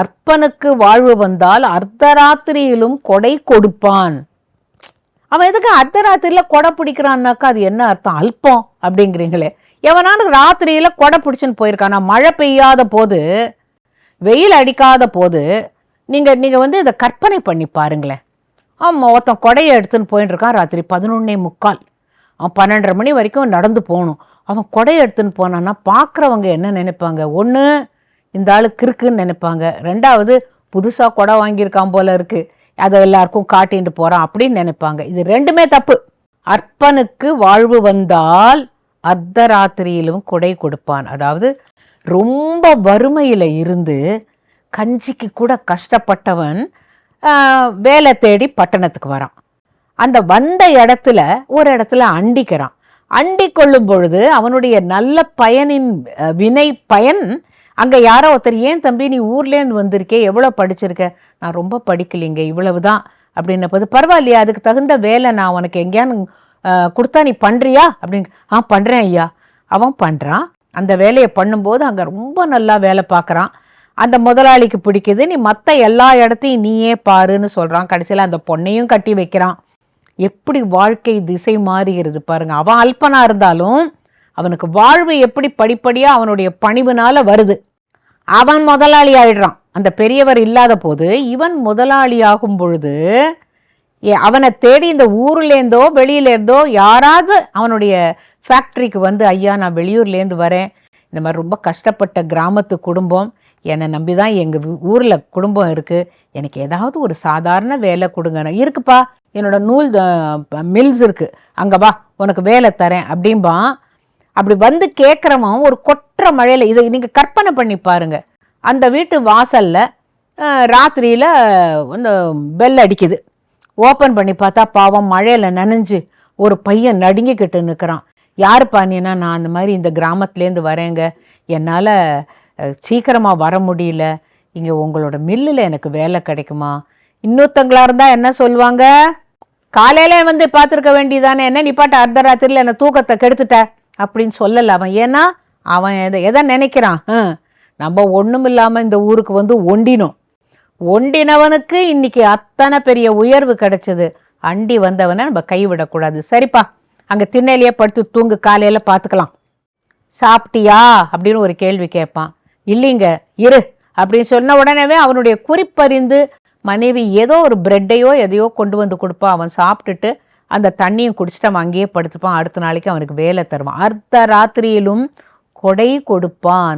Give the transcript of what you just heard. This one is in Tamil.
அற்பனுக்கு வாழ்வு வந்தால் அர்த்தராத்திரியிலும் கொடை கொடுப்பான். அவன் எதுக்கு அர்த்தராத்திரியில் கொடை பிடிக்கிறான்னாக்கா அது என்ன அர்த்தம்? அல்பம் அப்படிங்கிறீங்களே. எவனானு ராத்திரியில் கொடை பிடிச்சின்னு போயிருக்கான்? மழை பெய்யாத போது வெயில் அடிக்காத போது நீங்கள் நீங்கள் வந்து இதை கற்பனை பண்ணி பாருங்களேன். ஆமாம் ஒருத்தன் கொடையை எடுத்துன்னு போயின்னு இருக்கான் ராத்திரி பதினொன்னே முக்கால். அவன் பன்னெண்டரை மணி வரைக்கும் நடந்து போகணும். அவன் கொடையை எடுத்துன்னு போனான்னா பார்க்குறவங்க என்ன நினைப்பாங்க? ஒன்று இந்த ஆள் கிறுக்குன்னு நினைப்பாங்க. ரெண்டாவது புதுசாக கொடை வாங்கியிருக்கான் போல இருக்கு. அதை எல்லாருக்கும் காட்டிட்டு போறான் அப்படின்னு நினைப்பாங்க. இது ரெண்டுமே தப்பு. அற்பனுக்கு வாழ்வு வந்தால் அர்த்தராத்திரியிலும் கொடை கொடுப்பான். அதாவது ரொம்ப வறுமையில் இருந்து கஞ்சிக்கு கூட கஷ்டப்பட்டவன் வேலை தேடி பட்டணத்துக்கு வரான். அந்த வந்த இடத்துல ஒரு இடத்துல அண்டிக்கிறான். அண்டி கொள்ளும் பொழுது அவனுடைய நல்ல பயனின் வினை பயன் அங்கே யாரோ ஒருத்தர் ஏன் தம்பி நீ ஊர்லேருந்து வந்திருக்கே? எவ்வளோ படிச்சிருக்க? நான் ரொம்ப படிக்கலைங்க இவ்வளவு தான் அப்படின்னப்போது பரவாயில்லையா அதுக்கு தகுந்த வேலை நான் உனக்கு எங்கேயான்னு கொடுத்தா நீ பண்ணுறியா அப்படின்னு ஆ பண்ணுறேன் ஐயா. அவன் பண்ணுறான் அந்த வேலையை பண்ணும்போது அங்கே ரொம்ப நல்லா வேலை பார்க்குறான். அந்த முதலாளிக்கு பிடிக்குது நீ மற்ற எல்லா இடத்தையும் நீயே பாருன்னு சொல்கிறான் கடைசியில் அந்த பொண்ணையும் கட்டி வைக்கிறான். எப்படி வாழ்க்கை திசை மாறுகிறது பாருங்க. அவன் அல்பனா இருந்தாலும் அவனுக்கு வாழ்வு எப்படி படிப்படியாக அவனுடைய பணிவுனால வருது. அவன் முதலாளி ஆயிடுறான். அந்த பெரியவர் இல்லாத போது இவன் முதலாளி ஆகும் பொழுது அவனை தேடி இந்த ஊர்லேருந்தோ வெளியிலேருந்தோ யாராவது அவனுடைய ஃபேக்ட்ரிக்கு வந்து ஐயா நான் வெளியூர்லேருந்து வரேன். இந்த மாதிரி ரொம்ப கஷ்டப்பட்ட கிராமத்து குடும்பம். என்னை நம்பி தான் எங்கள் ஊரில் குடும்பம் இருக்குது எனக்கு ஏதாவது ஒரு சாதாரண வேலை கொடுங்க இருக்குப்பா. என்னோட நூல் மில்ஸ் இருக்குது அங்கே வா. உனக்கு வேலை தரேன். அப்படிம்பான். அப்படி வந்து கேட்குறவன் ஒரு கொற்ற மழையில் இதை நீங்கள் கற்பனை பண்ணி பாருங்க. அந்த வீட்டு வாசலில் ராத்திரியில் இந்த பெல் அடிக்குது. ஓப்பன் பண்ணி பார்த்தா பாவம் மழையில் நனைஞ்சு ஒரு பையன் நடுங்கிக்கிட்டு நிற்கிறான் யார் நீனா நான் அந்த மாதிரி இந்த கிராமத்துலேருந்து வரேங்க. என்னால் சீக்கிரமாக வர முடியல. இங்கே உங்களோட மில்லில் எனக்கு வேலை கிடைக்குமா? இன்னொருத்தங்களாக இருந்தால் என்ன சொல்லுவாங்க? காலையில வந்து பார்த்துருக்க வேண்டியதானே என்ன நீ பாட்டு அர்த்தராத்திரியில் என்னை தூக்கத்தை கெடுத்துட்ட? அப்படின்னு சொல்லலை அவன். ஏன்னா அவன் எதை எதை நினைக்கிறான்? நம்ம ஒன்றும் இல்லாமல் இந்த ஊருக்கு வந்து ஒண்டினோம். ஒண்டினவனுக்கு இன்னைக்கு அத்தனை பெரிய உயர்வு கிடைச்சது. அண்டி வந்தவனை நம்ம கைவிடக்கூடாது. சரிப்பா அங்கே திண்ணையிலேயே படுத்து தூங்கு காலையில் பார்த்துக்கலாம் சாப்பிட்டியா? அப்படின்னு ஒரு கேள்வி கேட்பான். இல்லைங்க இரு அப்படின்னு சொன்ன உடனேவே அவனுடைய குறிப்பறிந்து மனைவி ஏதோ ஒரு பிரெட்டையோ எதையோ கொண்டு வந்து கொடுப்பான் அவன் சாப்பிட்டுட்டு அந்த தண்ணியை குடிச்சிட்டு அவன் அங்கேயே படுத்துப்பான். அடுத்த நாளைக்கு அவனுக்கு வேலை தருவான். அர்த்த ராத்திரியிலும் கொடை கொடுப்பான்.